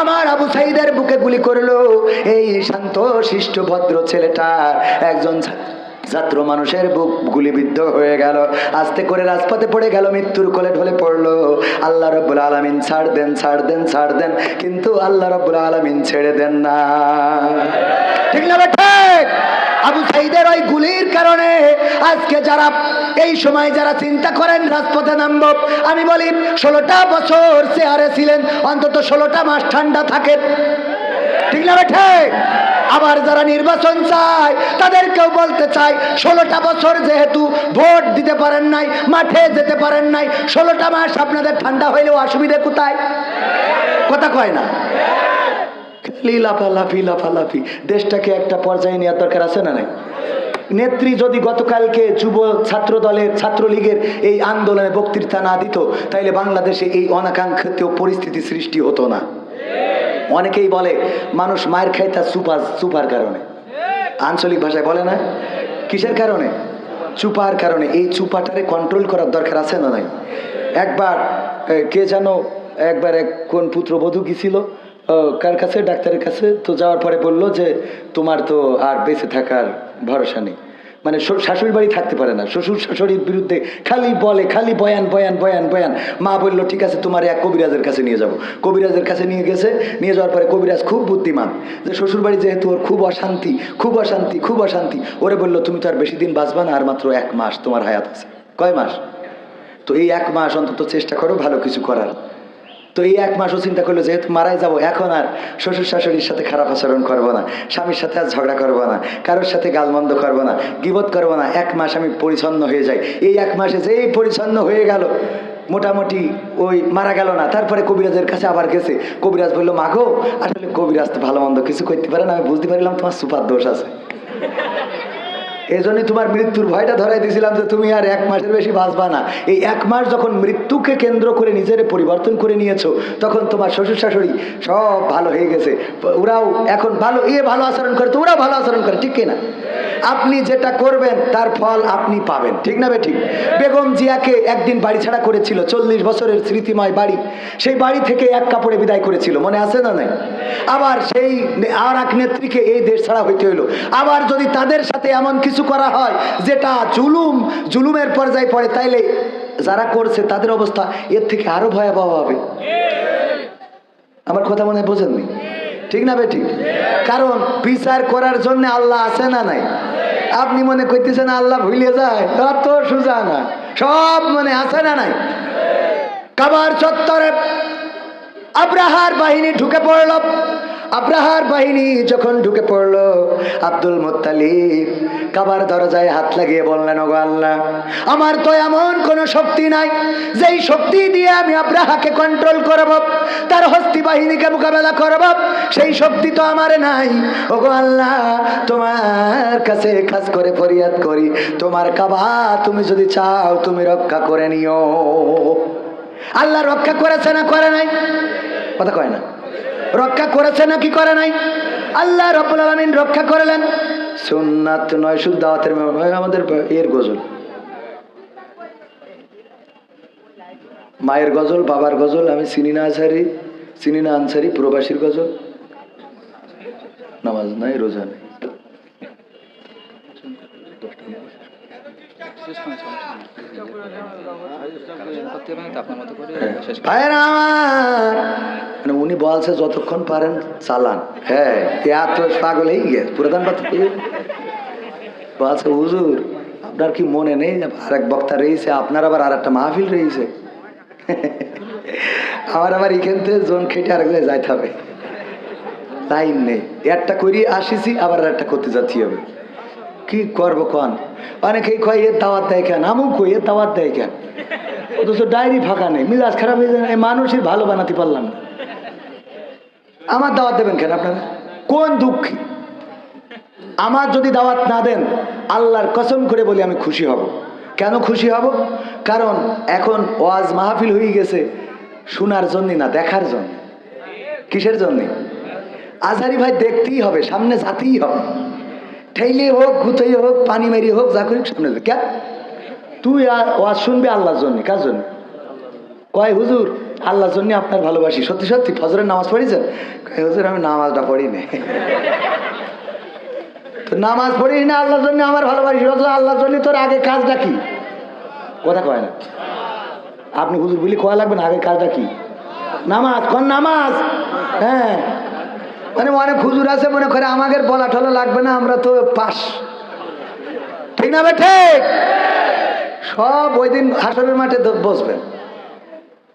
আমার আবু সাইদের বুকে গুলি করল। এই শান্ত শিষ্ট ভদ্র ছেলেটা একজন ছাত্র মানুষের বুক গুলিবিদ্ধ হয়ে গেল। আস্তে করে রাজপথে পড়ে গেল, মৃত্যুর কোলে ঢলে পড়ল। আল্লাহ রব্বুল আলমিন ছাড় দেন ছাড় দেন ছাড় দেন, কিন্তু আল্লাহ রব্বুল আলমিন ছেড়ে দেন না। ঠিক না ঠিক আবু সাইদের ওই গুলির কারণে আজকে যারা, এই সময় যারা চিন্তা করেন রাজপথে নামব, আমি বলি, ষোলোটা বছর চেয়ারে ছিলেন, অন্তত ষোলোটা মাস ঠান্ডা থাকে। ঠিক না আবার যারা নির্বাচন চায়, তাদেরকেও বলতে চাই, ষোলোটা বছর যেহেতু ভোট দিতে পারেন নাই, মাঠে যেতে পারেন নাই, ষোলোটা মাস আপনাদের ঠান্ডা হইলেও অসুবিধে কোথায়? কথা কয় না। লাফালাফি লাফালাফি। দেশটাকে একটা পর্যায়ে নেওয়ার দরকার আছে না নাই? নেত্রী যদি গতকালকে যুব ছাত্র দলের ছাত্রলীগের এই আন্দোলনে বক্তৃতা না দিত, তাইলে বাংলাদেশে এই অনাকাঙ্ক্ষিত পরিস্থিতি সৃষ্টি হতো না। অনেকেই বলে, মানুষ মায়ের খায় তার সুপার সুপার কারণে। আঞ্চলিক ভাষায় বলে না? কিসের কারণে? চুপার কারণে। এই চুপাটারে কন্ট্রোল করার দরকার আছে না নাই? একবার কে যেন একবার এক কোন পুত্রবধূ গেছিল কার কাছে? ডাক্তারের কাছে। তো যাওয়ার পরে বলল যে, তোমার তো আর বেঁচে থাকার ভরসা নেই। মানে শাশুড়ি বাড়ি থাকতে পারে না। শ্বশুর শাশুড়ির বিরুদ্ধে খালি বলে, খালি বয়ান বয়ান বয়ান বয়ান। মা বলল, ঠিক আছে, তোমার এক কবিরাজের কাছে নিয়ে যাব। কবিরাজের কাছে নিয়ে গেছে, নিয়ে যাওয়ার পরে কবিরাজ খুব বুদ্ধিমান। যে শ্বশুর বাড়ি যেহেতু ওর খুব অশান্তি খুব অশান্তি খুব অশান্তি, ওরে বলল, তুমি তো আর বেশি দিন বাঁচবা না, আর মাত্র এক মাস তোমার হায়াত আছে। কয় মাস? তো এই এক মাস অন্তত চেষ্টা করো, ভালো কিছু করার। তো এই এক মাসও চিন্তা করল যেহেতু মারাই যাব, এখন আর শ্বশুর শাশুড়ির সাথে খারাপ আচরণ করব না, স্বামীর সাথে আর ঝগড়া করব না, কারোর সাথে গালমন্দ করব না, গিবত করব না, এক মাস আমি পরিচ্ছন্ন হয়ে যাই। এই এক মাসে যেই পরিচ্ছন্ন হয়ে গেল, মোটামুটি ওই মারা গেল না, তারপরে কবিরাজের কাছে আবার গেছে। কবিরাজ বলল মাগো আসলে কবিরাজ তো ভালো মন্দ কিছু করতে পারে না, আমি বুঝতে পারলাম তোমার সুপার দোষ আছে। এই জন্যই তোমার মৃত্যুর ভয়টা ধরাই দিয়েছিলাম যে তুমি আর এক মাসের বেশি বাঁচবা না। এই এক মাস যখন মৃত্যুকে কেন্দ্র করে নিজের পরিবর্তন করে নিয়েছো, তখন তোমার শ্বশুর শাশুড়ি সব ভালো হয়ে গেছে। ওরাও এখন ভালো, এ ভালো আচরণ করে তো ভালো আচরণ করে, ঠিক কিনা? আপনি যেটা করবেন, তার ফল আপনি পাবেন। ঠিক না ঠিক? বেগম জিয়াকে একদিন বাড়ি ছাড়া করেছিল, চল্লিশ বছরের স্মৃতিময় বাড়ি। সেই বাড়ি থেকে এক কাপড়ে বিদায় করেছিল, মনে আছে না নাই? আবার সেই আর এক নেত্রীকে এই দেশ ছাড়া হইতে হইল। আবার যদি তাদের সাথে এমন কিছু করা হয়, যেটা জুলুম, জুলুমের পর্যায়ে পড়ে, তাইলে যারা করছে, তাদের অবস্থা এর থেকে আরও ভয়াবহ হবে। আমার কথা মনে হয় বোঝেননি? ঠিক না বে ঠিক? কারণ বিচার করার জন্য আল্লাহ আছে না নাই? আপনি মনে করতেছেন আল্লাহ ভুলে যায় তো সোজা না। সব মনে আছে না নাই? কাবার চত্বরে আব্রাহার বাহিনী ঢুকে পড়ল। আব্রাহার বাহিনী যখন ঢুকে পড়ল, আব্দুল মোত্তালিব কাবার দরজায় হাত লাগিয়ে বললেন, ওগো আল্লাহ, আমার তো এমন কোনো শক্তি নাই, যেই শক্তি দিয়ে আমি আব্রাহাকে কন্ট্রোল করব, তার হস্তি বাহিনীকে মোকাবেলা করব, সেই শক্তি তো আমার নাই। ওগো আল্লাহ, তোমার কাছে খাস করে, ফরিয়াদ করি, তোমার কাবা তুমি যদি চাও, তুমি রক্ষা করে নিও। আল্লাহ রক্ষা করেছে না করে নাই? কথা কয় না। রক্ষা করেছে নাকি করে নাই? আল্লাহ রব্বুল আলমিন রক্ষা করলেন। সুন্নাত নয়, শুধু দাওয়াতের আমাদের এর গজল। মায়ের গজল, বাবার গজল, আমি চিনি না আনসারি, চিনি না আনসারি, প্রবাসীর গজল। নামাজ নাই, রোজা নেই আপনার মতো করে শেষ ভাইয়েরা আমার মানে উনি বলছে, যতক্ষণ পারেন চালান। হ্যাঁ পাগল হয়ে গিয়ে প্রধান কথা বলছে, হুজুর, আপনার কি মনে নেই আরেক বক্তা রয়েছে, আপনার আবার আর একটা মাহফিল রয়েছে? আমার আবার এখান থেকে জোন খেটে আরেক জায়গায় যাইতে হবে। লাইন নেই। একটা করি আসিছি, আবার আর একটা করতে যাচ্ছি হবে কি করব কন? অনেকেই কয় এর দাওয়াত দেয় কেন? আমু কই এর দাওয়াত দেয় কেন? অথচ ডায়েরি ফাঁকা নেই। মিজাজ খারাপ হয়ে যায় মানুষের ভালো বানাতে পারলাম না। আমার দাওয়াত দেবেন কেন আপনারা? কোন দুঃখী? আমার যদি দাওয়াত না দেন, আল্লাহর কসম করে বলি আমি খুশি হব। কেন খুশি হব? কারণ এখন ওয়াজ মাহফিল হয়ে গেছে শোনার জন্য না, দেখার জন্য। কিসের জন্য? আজহারি ভাই দেখতেই হবে, সামনে যাতেই হবে। ঠেইলে হোক গুতাই হোক পানি মেরি হোক যা করি সামনে। কেন তুই আর ওয়াজ শুনবি আল্লাহর জন্য কার জন্য? কয় হুজুর আল্লাহর জন্য আপনার ভালোবাসি। সত্যি সত্যি ফজরের নামাজ পড়েছেন? কয়, হুজুর আমি নামাজটা পড়ি না। তো নামাজ পড়ি না আল্লাহর জন্য আমার ভালোবাসি আল্লাহর জন্য তোর আগে কাজটা কি? কথা কয় না। আপনি হুজুর বলি কয়া লাগবে না আগে কাজটা কি? নামাজ কোন নামাজ? হ্যাঁ। মানে অনেক হুজুর আছে মনে করে আমাদের বলা টলা লাগবে না আমরা তো পাস। ঠিক না ঠিক? সব ওই দিন হাসরের মাঠে বসবেন।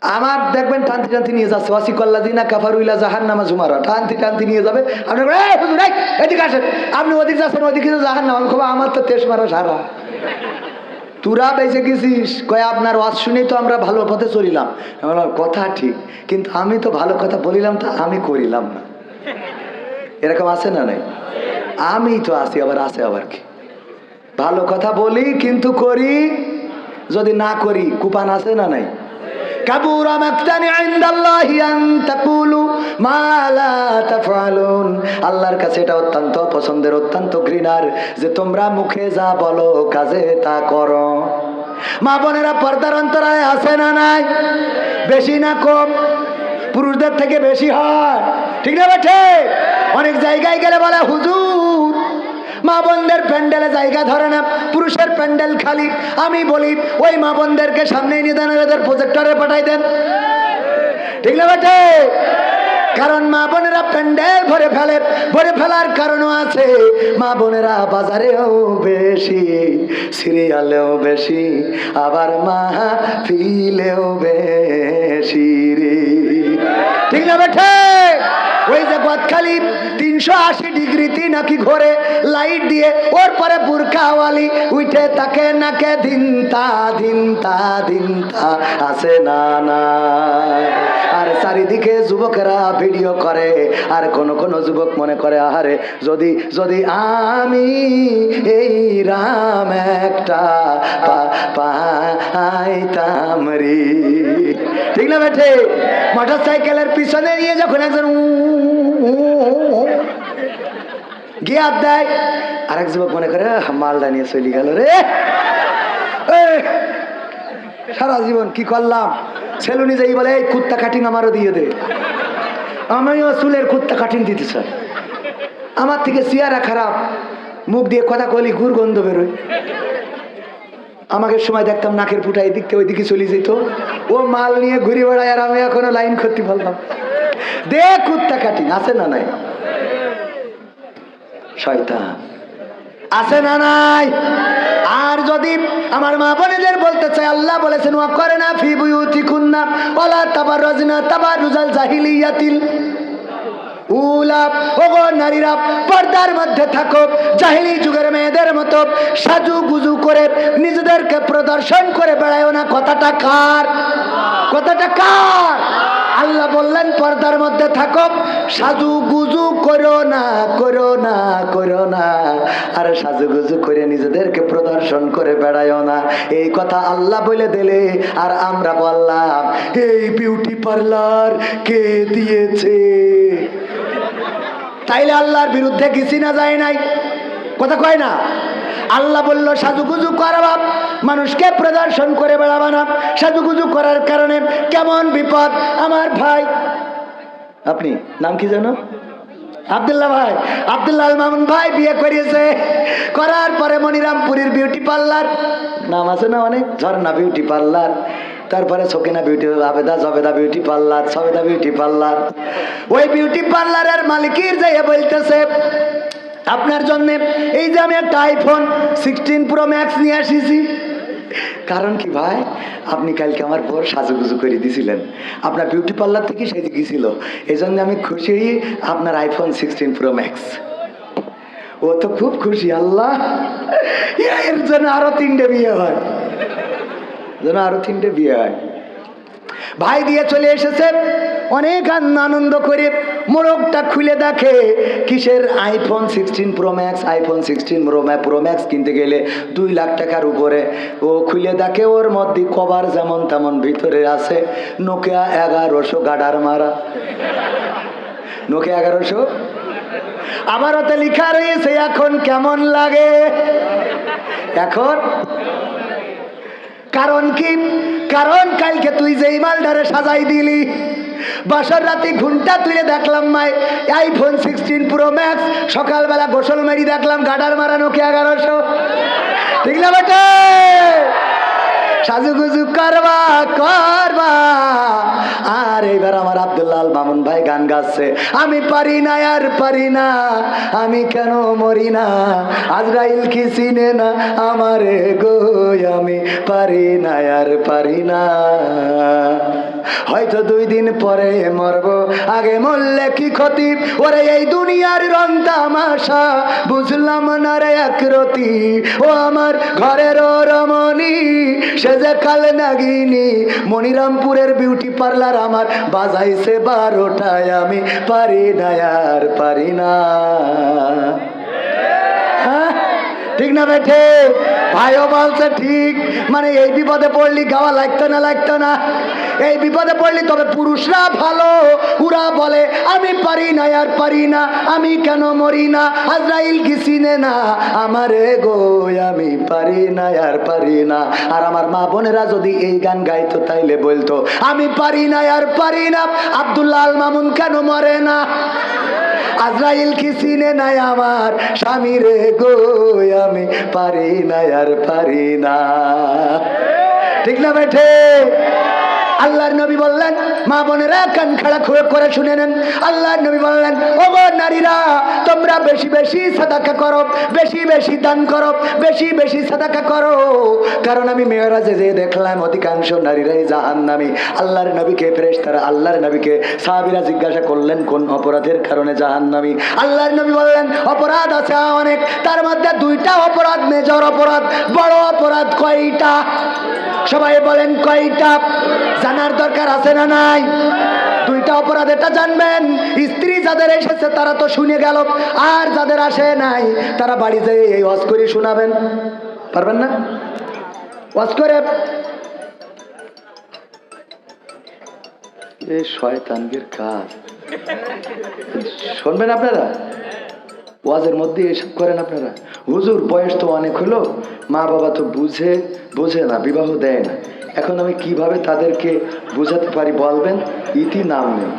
আমার দেখবেন টানতি টানতি নিয়ে যাচ্ছে ওয়াসি কল্লা দিনা কাফারুইলা জাহান নামা জুমারা। টানতি টানতি নিয়ে যাবে। আপনি বলবেন, "এই হুজুর, এই, এদিকে আসেন। আপনি ওদিক যাচ্ছেন ওদিকে জাহান নামা কব, আমার তো তেস মারা সারা। তোরা বেঁচে গেছিস। কয়ে আপনার ওয়াজ শুনেই তো আমরা ভালো পথে চলিলাম। কথা ঠিক। কিন্তু আমি তো ভালো কথা বলিলাম তা আমি করিলাম না। এরকম আছে না নাই? আমি তো আছি, আবার আছে আবার কি? ভালো কথা বলি কিন্তু করি, যদি না করি কুপান আছে না নাই? আল্লাহর কাছে এটা অত্যন্ত পছন্দের, অত্যন্ত ঘৃণার যে তোমরা মুখে যা বলো, কাজে তা করো। মা বোনেরা, পর্দার অন্তরায় আছে না নাই? বেশি না কম? পুরুষদের থেকে বেশি হয়। ঠিক না বেঠে? অনেক জায়গায় গেলে বলে, হুজুর, মা বোনদের প্যান্ডেলে জায়গা ধরে না, পুরুষের প্যান্ডেল খালি। আমি বলি, ওই মা বোনদেরকে সামনে নিয়ে দেন এদের প্রজেক্টরে পাঠাই দেন। ঠিক না বেটে কারণ মা বোনেরা প্যান্ডেল ভরে ফেলে, ভরে ফেলার কারণও আছে। মা বোনেরা বাজারেও বেশি, সিরিয়ালেও বেশি, আবার মা ফিলেও বেশি রে। ঠিক না বেঠে? ওই যে গদখালি তিনশো আশি ডিগ্রিতে নাকি ঘরে, লাইট দিয়ে ওর পরে বুরকাওয়ালি উঠে তাকে নাকে দিনতা দিনতা দিনতা আছে না না। আর চারিদিকে যুবকেরা ভিডিও করে, আর কোন কোন যুবক মনে করে, আহারে, যদি যদি আমি এই রাম একটা পাইতাম রে। ঠিক না বেঠে? মোটর সাইকেলের পিছনে নিয়ে যখন একজন গিয়ার দেয় আরেক যুবক মনে করে "আহ, মালটা নিয়ে চলে গেল রে। সারা জীবন কি করলাম? সেলুনি যাই বলে এই কুত্তা কাটিং আমারও দিয়ে দে। আমিও চুলের কুত্তা কাটিং দিতে চাই। আমার থেকে চেয়ারা খারাপ মুখ দিয়ে কথা কলি গুড় গন্ধ বেরোয়। আমাকে সময় দেখতাম নাকের ফুটা এদিক ওই দিকে চলে যেত। ও মাল নিয়ে ঘুরে বেড়ায় আর আমি এখনও লাইন করতে পারলাম দে কুত্তা কাটিং, আছে না নাই? শয়তান। আছে না নাই? আর যদি আমার মা বোনেদের বলতে চাই আল্লাহ বলেছেন ও করে না ফি বুয়ুতি কুন্না ওলা তাবার রজনা তাবার রুজাল জাহিলিয়াতিল। নারীরা, পর্দার মধ্যে থাকো যুগের মেয়েদের মতো সাজু গুজু করে নিজেদেরকে প্রদর্শন করে বেড়ায় না। কথাটা কার? কথাটা কার? আল্লাহ বললেন, পর্দার মধ্যে থাকো সাজু গুজু করো না করো না করো না। আর সাজু গুজু করে নিজেদেরকে প্রদর্শন করে বেড়ায়ও না। এই কথা আল্লাহ বলে দিলে, আর আমরা বললাম, এই বিউটি পার্লার কে দিয়েছে? তাইলে আল্লাহর বিরুদ্ধে কিছু না যায় নাই। কথা কয় না? আল্লাহ বলল, সাজুগুজু করাবা মানুষকে প্রদর্শন করে বেড়াবা না। সাজুগুজু করার কারণে কেমন বিপদ? আমার ভাই, আপনি, নাম কি জানো আবদুল্লাহ ভাই, আবদুল্লাহ মামুন ভাই বিয়ে করিয়েছে। করার পরে মনিরামপুরীর বিউটি পার্লার নাম আছে না অনেক? ঝর্ণা বিউটি পার্লার তারপরে Sakina beauty Abeda Jabeda beauty parlour Sabeda beauty parlour ওই বিউটি পার্লারের মালিকের যাইয়া বলতেছে, আপনার জন্য এই যে আমি একটা আইফোন সিক্সটিন প্রো ম্যাক্স নিয়ে আসিছি। কারণ কি ভাই? আপনি কালকে আমার বর সাজুগুজু করে দিয়েছিলেন আপনার বিউটি পার্লার থেকে সেজে গিয়েছিল। এই জন্য আমি খুশি আপনার আইফোন সিক্সটিন প্রো ম্যাক্স ও তো খুব খুশি, আল্লাহ। এর জন্য আরও তিনটে বিয়ে হয়। যেন আরও তিনটে বিয়ে হয়। ভাই দিয়ে চলে এসেছে, অনেক আন- আনন্দ করে মোড়কটা খুলে দেখে, কিসের iPhone sixteen pro max iPhone sixteen pro pro max কিনতে গেলে দুই লাখ টাকার উপরে। ও খুলে দেখে ওর মধ্যে কভার যেমন তেমন ভিতরে আছে নোকিয়া এগারোশো গাডার মারা। নোকিয়া এগারোশো? আবার ওতে লেখা রয়েছে, এখন কেমন লাগে? এখন কারণ কি? কারণ কালকে তুই যেই মালটারে সাজাই দিলি। বাসর রাতে ঘুমটা তুলে দেখলাম my iPhone sixteen pro max সকালবেলা গোসল মারি দেখলাম, গাডার মারানো কে এগারোশো। ঠিক না বেটে? সাজুগুজু করবা করবা। আব্দুল্লাল মামুন ভাই গান গাচ্ছে। আমি পারি না, আর পারি না, আমি কেন মরি না? আজরাইল কি চিনে না আমারে গো, আমি পারি না, আর পারি না। হয়তো দুই দিন পরে মরব। আগে মরলে কি ক্ষতি? ওরে এই দুনিয়ার রং তামাশা, বুঝলাম না রে একরতি ও আমার ঘরের রমণী, সে যে কাল নাগিনী। মনিরামপুরের বিউটি পার্লার আমার বাজাইছে বারোটায়, আমি পারি না আর পারি না? ঠিক না বেঠে ভাইও বলছে ঠিক। মানে এই বিপদে পড়লি গাওয়া লাগতো না লাগতো না। এই বিপদে পড়লি তবে পুরুষরা ভালো। উরা বলে, আমি পারি না, আর পারি না। আমি কেন মরি না? আজরাইল কি চিনে না? আমারে গো, আমি পারি না, আর পারি না। আর আমার মা বোনেরা যদি এই গান গাইতো তাইলে বলতো, আমি পারি না, আর পারি না। আব্দুল্লাহ আল মামুন কেন মরে না? আজরাইল কি চিনে নাই আমার স্বামী রে গো, আমি পারি না আর পারি না। ঠিক না বেঠে? আল্লাহর নবী বললেন, মা বোনেরা কান খাড়া খুঁড়ে করে শুনে নেন। আল্লাহর নবী বললেন ও নারীরা, তোমরা বেশি বেশি সাদাকা করো, বেশি বেশি দান করো, বেশি বেশি সাদাকা করো। কারণ আমি মেয়েরাজে যে দেখলাম, অধিকাংশ নারীরাই জাহান নামি আল্লাহর নবীকে ফ্রেশ তারা আল্লাহর নবীকে সাহাবিরা জিজ্ঞাসা করলেন, কোন অপরাধের কারণে জাহান নামি আল্লাহর নবী বললেন, অপরাধ আছে অনেক, তার মধ্যে দুইটা অপরাধ, মেজর অপরাধ, বড় অপরাধ কয়টা? সবাই বলেন কয়টা? জানার দরকার আছে না নাই? দুইটা অপরাধ, এটা জানবেন। স্ত্রী যাদের এসেছে, তারা তো শুনে গেল। আর যাদের আসে নাই, তারা বাড়ি যেয়ে এই ওয়াজ করে শোনাবেন। পারবেন না? ওয়াজ করে। এ শয়তানগের কাজ। শুনবেন আপনারা? ওয়াজের মধ্যে এসব করেন আপনারা। হুজুর, বয়স তো অনেক হলো, মা বাবা তো বুঝে, বোঝে না, বিবাহ দেয় না। এখন আমি কীভাবে তাদেরকে বুঝাতে পারি বলবেন? ইতি নাম নেই।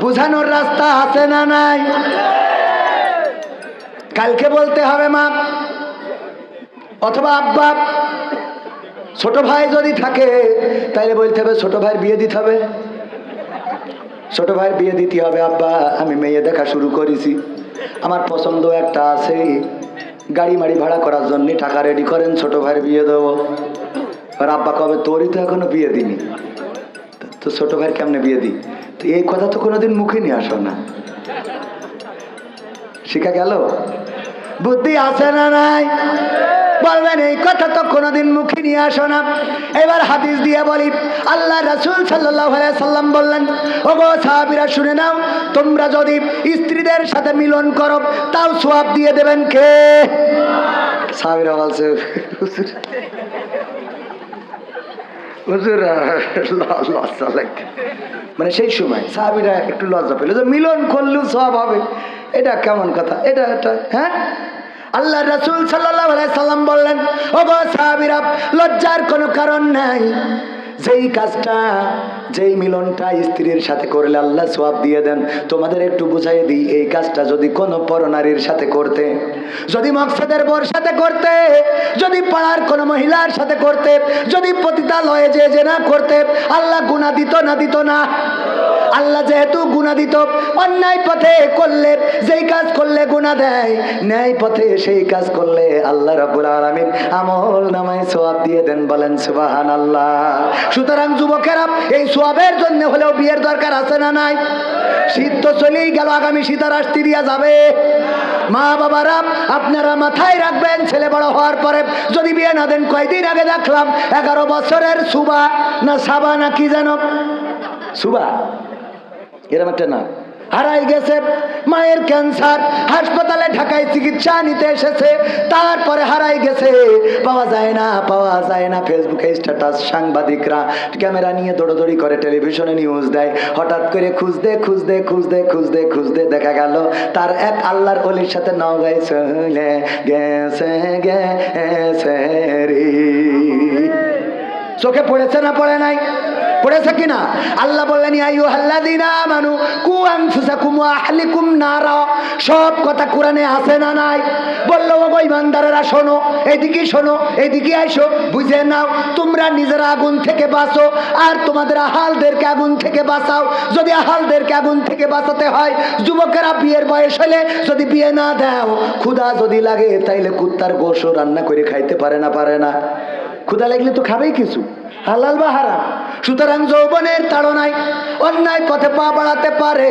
বুঝানোর রাস্তা আছে না নাই? কালকে বলতে হবে, মা। অথবা আব্বা, ছোট ভাই যদি থাকে তাহলে বলতে হবে, ছোট ভাইয়ের বিয়ে দিতে হবে। ছোট ভাইয়ের বিয়ে দিতে হবে, আব্বা, আমি মেয়ে দেখা শুরু করেছি। আমার পছন্দ একটা আছে, গাড়ি মাড়ি ভাড়া করার জন্য টাকা রেডি করেন, ছোট ভাইয়ের বিয়ে দেবো। আর আব্বা কবে তোরই তো এখনও বিয়ে দিনি তো ছোট ভাইয়ের কেমনে বিয়ে দিই? তো এই কথা তো কোনোদিন মুখে নিয়ে আসো না। শিখা গেল? বুদ্ধি আছে না নাই? বলবেন এই কথা তো কোনোদিন মুখে নিয়ে আসো না। এবার হাদিস দিয়ে বলি আল্লাহ রাসুল সাল্লাহ সাল্লাম বললেন ও গো সাহাবিরা শুনে নাও তোমরা যদি স্ত্রীদের সাথে মিলন করো তাও সোয়াব দিয়ে দেবেন কে? সাহাবিরা বলছে "হুজুর, হুজুর ল- লজ্জা লাগে মানে সেই সময় সাহাবিরা একটু লজ্জা পেল যে মিলন করলেও সব হবে। এটা কেমন কথা? এটা এটা হ্যাঁ? আল্লাহ রসুল সাল্লাম বললেন ও গো সাহাবিরা লজ্জার কোনো কারণ নাই। যেই কাজটা যেই মিলনটা স্ত্রীর সাথে করলে আল্লাহ সোয়াব দিয়ে দেন, তোমাদের একটু বুঝাই দিই, এই কাজটা যদি কোনো পরনারীর সাথে করতে, যদি মকসদের বোর সাথে করতে, যদি পাড়ার কোনো মহিলার সাথে করতে, যদি পতিতালয়ে যে যে না করতে, আল্লাহ গুণা দিত না দিত না? আল্লাহ যেহেতু গুণা দিত, অন্যায় পথে করলে, যেই কাজ করলে গুণা দেয়, ন্যায় পথে সেই কাজ করলে আল্লাহ রাবুল আলমিন আমল নামায় সোয়াব দিয়ে দেন, বলেন সুবাহান আল্লাহ সুতরাং যুবকেরা, এই সোয়াবের জন্য হলেও বিয়ের দরকার আছে না নাই? শীত তো চলেই গেল, আগামী শীতার আসতে দিয়া যাবে। মা বাবারা, আপনারা মাথায় রাখবেন, ছেলে বড় হওয়ার পরে যদি বিয়ে না দেন, কয়দিন আগে দেখলাম, এগারো বছরের সুবা না সাবা না কি যেন? সুবা? এরম একটা না হারাই গেছে। মায়ের ক্যান্সার, হাসপাতালে ঢাকায় চিকিৎসা নিতে এসেছে, তারপরে হারাই গেছে। পাওয়া যায় না, পাওয়া যায় না। ফেসবুকে স্ট্যাটাস, সাংবাদিকরা ক্যামেরা নিয়ে দৌড়দৌড়ি করে, টেলিভিশনে নিউজ দেয়। হঠাৎ করে খুঁজতে খুঁজতে খুঁজতে খুঁজতে খুঁজতে দেখা গেল, তার এক আল্লাহর অলির সাথে নগাই চলে গেছে গেছে রে। চোখে পড়েছে না, পড়ে নাই? পড়েছে কিনা? আল্লাহ বললেন আইয়ু হাল্লাদিনা মানু কু আনফুসাকুম ওয়া আহলিকুম নারা। সব কথা কোরআনে আছে না নাই? বলল ও ইমানদারেরা শোনো, এদিকে শোনো, এদিকে আইসো, বুঝে নাও, তোমরা নিজেরা আগুন থেকে বাঁচো, আর তোমাদের আহালদেরকে আগুন থেকে বাঁচাও। যদি আহালদেরকে আগুন থেকে বাঁচাতে হয়, যুবকেরা বিয়ের বয়স হলে যদি বিয়ে না দাও, ক্ষুধা যদি লাগে, তাইলে কুত্তার গোশও রান্না করে খাইতে পারে না পারে না। ক্ষুধা লাগলে তো খাবেই কিছু। হালাল বা হারাম। সুতরাং যৌবনের তাড়নায় অন্যায় পথে পা বাড়াতে পারে।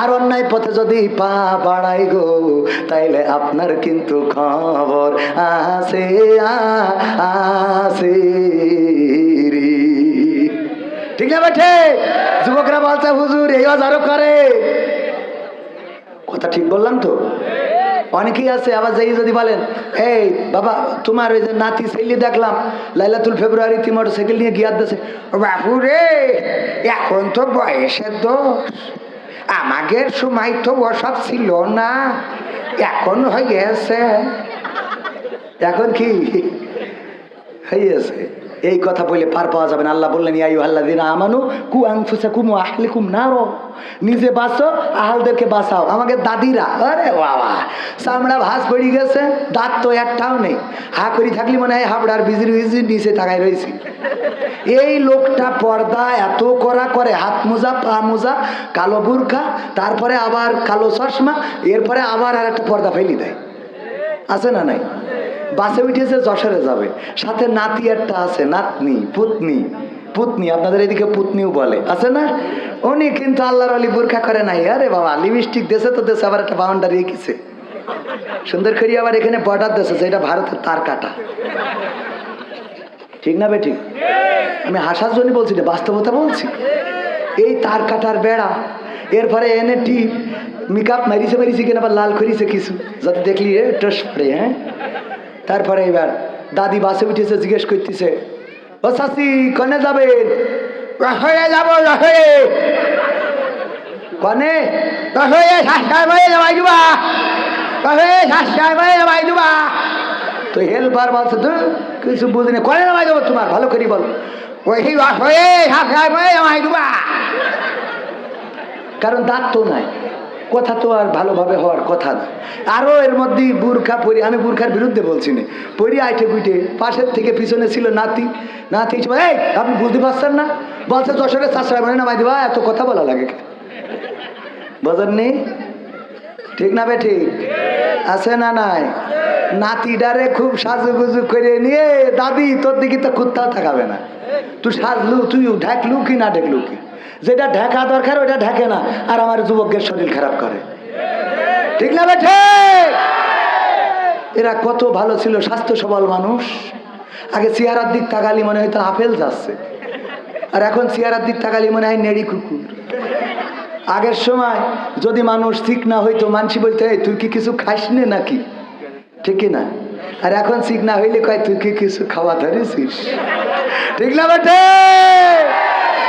আর অন্যায় পথে যদি পা বাড়াই গো, তাইলে আপনার কিন্তু খবর আসে আসে ঠিক না বেঠে? যুবকরা বলছে, হুজুর, এই আরও করে। কথা ঠিক বললাম তো? অনেকেই আছে, আবার যাই যদি বলেন, এই বাবা, তোমার ওই যে নাতি ছেলে দেখলাম, লাইলাতুল ফেব্রুয়ারিতে মোটর সাইকেল নিয়ে গিয়ার দেশে বাবু রে, এখন তো বয়সের দোষ। আমাদের সময় তো ওসব ছিল না, এখন হয়ে গেছে এখন কি হইয়াছে? এই কথা বলে পার পাওয়া যাবে না। আল্লাহ বললেন ইয়াই আল্লাহ দিন আমানু, কু আংফুসা কুমু আহলে কুম নারো। নিজে বাঁচো, আহালদেরকে বাঁচাও। আমাকে দাদিরা, আরে বাবা, চামড়া ভাস পড়ে গেছে, দাঁত তো একটাও নেই। হা করি থাকলি মনে হয় হাবড়ার বিজির বিজির নিচে তাকায় রয়েছি। এই লোকটা পর্দা এত করা করে, হাত মোজা, পা মোজা, কালো বুরখা, তারপরে আবার কালো চশমা, এরপরে আবার আর একটা পর্দা ফেলি দেয়। আছে না নাই? বাসে উঠেছে, যশোরে যাবে। সাথে নাতি একটা আছে, নাতনি, পুতনি। পুতনি, আপনাদের এদিকে পুতনিও বলে। আছে না? উনি কিন্তু আল্লাহর আলী বুরখা করে নাই। আরে বাবা, লিপস্টিক দেশে তো দেশে, আবার একটা বাউন্ডারি এঁকেছে। সুন্দর করি আবার এখানে বর্ডার দেশে যেটা ভারতের তার কাটা। ঠিক না বে ঠিক আমি হাসার জন্য বলছি না, বাস্তবতা বলছি। এই তার কাটার বেড়া, এরপরে এনে টিপ মেকআপ মারিছে মারিছে কিনা আবার লাল করিছে কিছু। যাতে দেখলি টস পড়ে হ্যাঁ? তারপরে এবার দাদি বাসে উঠেছে, জিজ্ঞেস করতেছে, ও শাসি কনে যাবেন? হয়ে যাব হয়ে কনে? শাসায় হয়ে যাবাই দিবা। হয়ে যাবাই দিবা। তো হেল্পার বলছে তো কিছু বুঝিনি করে নামাই দেবো তোমার, ভালো করি বলো। ওই হয়ে যাবাই দিবা। কারণ দাঁত তো নাই। কথা তো আর ভালোভাবে হওয়ার কথা না। আরও এর মধ্যেই বুরখা পরি, আমি বুরখার বিরুদ্ধে বলছি না। পরি আইটে গুইটে পাশের থেকে পিছনে ছিল নাতি। নাতি এই, আপনি বুঝতে পারছেন না? বলছে, যশোরের চাষরা মানে নামাই দিবা, এত কথা বলা লাগে বোঝেন নি? ঠিক না বে ঠিক? আছে না নাই? নাতিডারে খুব সাজুগুজু করে নিয়ে দাদি তোর দিকে তো কুত্তাও থাকাবে না। তুই সাজলু, তুই ঢাকলু কি না ঢেকলু কি যেটা ঢাকা দরকার ওটা ঢাকে না। আর আমার যুবকের শরীর খারাপ করে। ঠিক না এরা কত ভালো ছিল স্বাস্থ্য সবল মানুষ। আগে চেহারার দিক তাকালি মনে হয়তো আপেল যাচ্ছে। আর এখন চেহারার দিক তাকালি মনে হয় নেড়ি কুকুর। আগের সময় যদি মানুষ ঠিক না হইতো মানসি বলতে "এই, তুই কি কিছু খাস নে নাকি? ঠিক না। আর এখন ঠিক না হইলে কয় তুই কি কিছু খাওয়া ধরেছিস? ঠিক না বেটে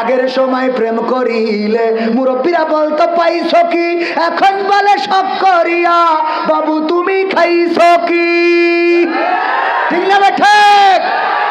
আগের সময় প্রেম করিলে মুরব্বীরা বলতো, পাইছ কি? এখন বলে সব করিয়া, বাবু তুমি খাইছ কি? ঠিক না বে ঠিক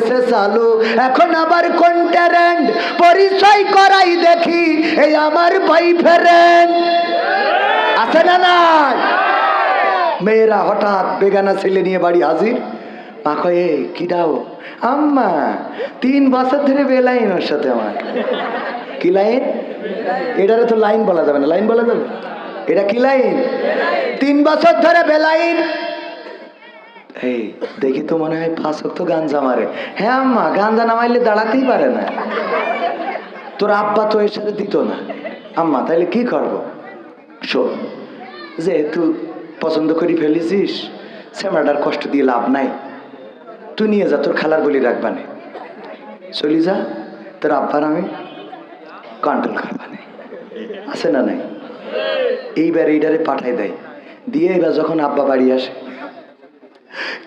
হয়েছে চালু। এখন আবার কোন পরিচয় করাই দেখি, এই আমার ভাই ফ্রেন্ড আছে না নাই? মেয়েরা হঠাৎ বেগানা ছেলে নিয়ে বাড়ি হাজির। মা কয়ে, কি দাও? আম্মা, তিন বছর ধরে বেলাইন ওর সাথে আমার। কি লাইন এটারে তো লাইন বলা যাবে না। লাইন বলা যাবে? এটা কি লাইন তিন বছর ধরে বেলাইন এই, দেখি তো মনে হয় পাঁচ তো গাঞ্জা মারে। হ্যাঁ আম্মা, গাঞ্জা না মারলে দাঁড়াতেই পারে না। তোর আব্বা তো এর সাথে দিত না। আম্মা তাহলে কি করব? শোন, যেহেতু পছন্দ করি ফেলেছিস শ্যামরাটার কষ্ট দিয়ে লাভ নাই। তুই নিয়ে যা, তোর খালার বলি রাখবানে চলি যা, তোর আব্বার আমি কন্ট্রোল করবানে আছে না নাই? এইবার এইটারে পাঠাই দেয়। দিয়ে এবার যখন আব্বা বাড়ি আসে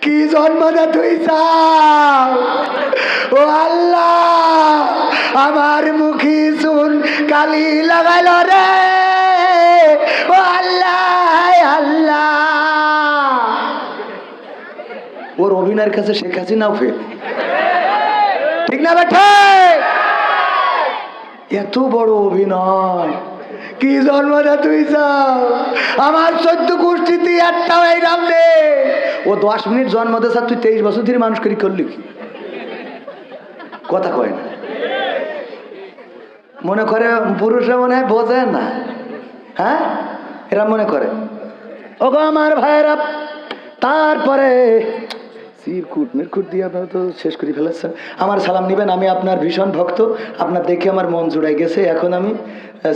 কি জন্মদা চাও? ও আল্লাহ, আমার মুখি শুন, কালি লাগাইল রে। ও আল্লাহ আল্লাহ। ওর অভিনয়ের কাছে শেখ হাসিনাও ফেল। ঠিক না বেঠে? এত বড় অভিনয়। কি জন্মদা তুই চাও? আমার চোদ্দ গোষ্ঠীতে একটাও এই নাম নেই ও দশ মিনিট জন্মদে স্যার তুই তেইশ বছর ধরে মানুষ করি করলি কি? কথা কয় না। মনে করে পুরুষরা মনে হয় বোঝে না। হ্যাঁ? এরা মনে করে। ওগো আমার ভাইয়েরা, তারপরে চিরকুট মিরকুট দিয়ে আপনারা তো শেষ করে ফেলেছেন। আমার সালাম নেবেন, আমি আপনার ভীষণ ভক্ত। আপনার দেখে আমার মন জুড়াই গেছে। এখন আমি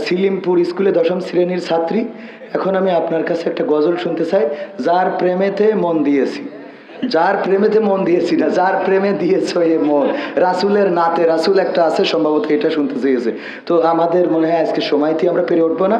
সিলিমপুর স্কুলে দশম শ্রেণির ছাত্রী। এখন আমি আপনার কাছে একটা গজল শুনতে চাই। যার প্রেমেতে মন দিয়েছি। যার প্রেমেতে মন দিয়েছি না, যার প্রেমে দিয়েছ এ মন। রাসুলের নাতে, রাসুল একটা আছে, সম্ভবত এটা শুনতে চেয়েছে। তো আমাদের মনে হয় আজকে সময়টি আমরা পেরে উঠবো না।